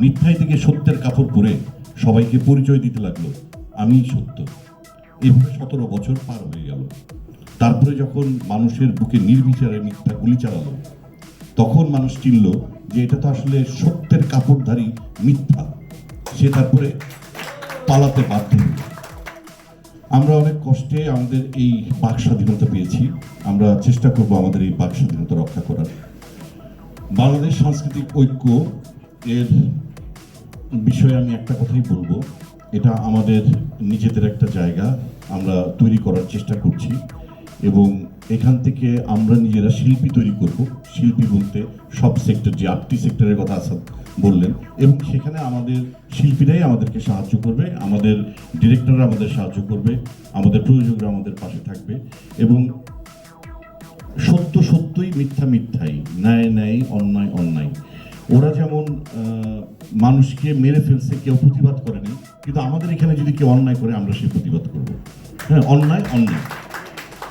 মিথ্যাই থেকে সত্যের কাপড় পরে সবাইকে পরিচয় দিতে লাগল আমি সত্য। এইভাবে সতেরো বছর পার হয়ে গেল। তারপরে যখন মানুষের বুকে নির্বিচারে মিথ্যা গুলি চালালো, তখন মানুষ চিনল যে এটা তো আসলে সত্যের কাপড়ধারী মিথ্যা। সে তারপরে পালাতে বাধ্য আমরা অনেক কষ্টে আমাদের এই বাক স্বাধীনতা পেয়েছি। আমরা চেষ্টা করব আমাদের এই বাক স্বাধীনতা রক্ষা করার। বাংলাদেশ সাংস্কৃতিক ঐক্য এর বিষয়ে আমি একটা কথাই বলব। এটা আমাদের নিজেদের একটা জায়গা, আমরা তৈরি করার চেষ্টা করছি এবং এখান থেকে আমরা নিজেরা শিল্পী তৈরি করব, শিল্পী বলতে সব সেক্টর যে আটটি সেক্টরের কথা আসাদ বললেন এবং সেখানে আমাদের শিল্পীরাই আমাদেরকে সাহায্য করবে, আমাদের ডিরেক্টররা আমাদের সাহায্য করবে, আমাদের প্রযোজকরা আমাদের পাশে থাকবে এবং সত্য সত্যই মিথ্যা মিথ্যাই, ন্যায় ন্যায়, অন্যায় অন্যায়। ওরা যেমন মানুষকে মেরে ফেলছে, কেউ প্রতিবাদ করেনি, কিন্তু আমাদের এখানে যদি কেউ অন্যায় করে, আমরা সেই প্রতিবাদ করব। হ্যাঁ অন্যায় অন্যায়।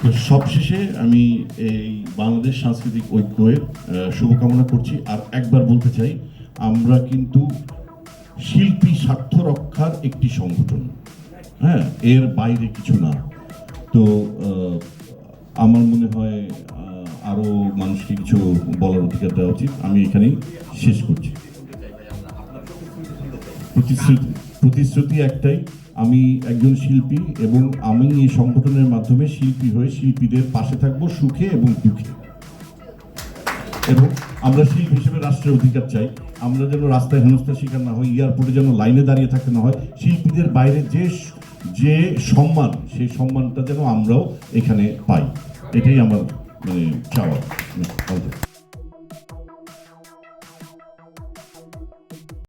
তো সবশেষে আমি এই বাংলাদেশ সাংস্কৃতিক ঐক্যের শুভকামনা করছি। আর একবার বলতে চাই, আমরা কিন্তু শিল্পী স্বার্থ রক্ষার একটি সংগঠন। হ্যাঁ এর বাইরে কিছু না। তো আমার মনে হয় আহ, আরও মানুষকে কিছু বলার অধিকার দেওয়া উচিত। আমি এখানেই শেষ করছি। প্রতিশ্রুতি প্রতিশ্রুতি একটাই আমি একজন শিল্পী এবং আমি এই সংগঠনের মাধ্যমে শিল্পী হয়ে শিল্পীদের পাশে থাকব সুখে এবং দুঃখে। এবং আমরা শিল্পী হিসেবে রাষ্ট্রের অধিকার চাই। আমরা যেন রাস্তায় হেনস্থার শিকার না হই এয়ারপোর্টে যেন লাইনে দাঁড়িয়ে থাকতে না হয়। শিল্পীদের বাইরে যে যে সম্মান সেই সম্মানটা যেন আমরাও এখানে পাই। এটাই আমার মানে চাওয়া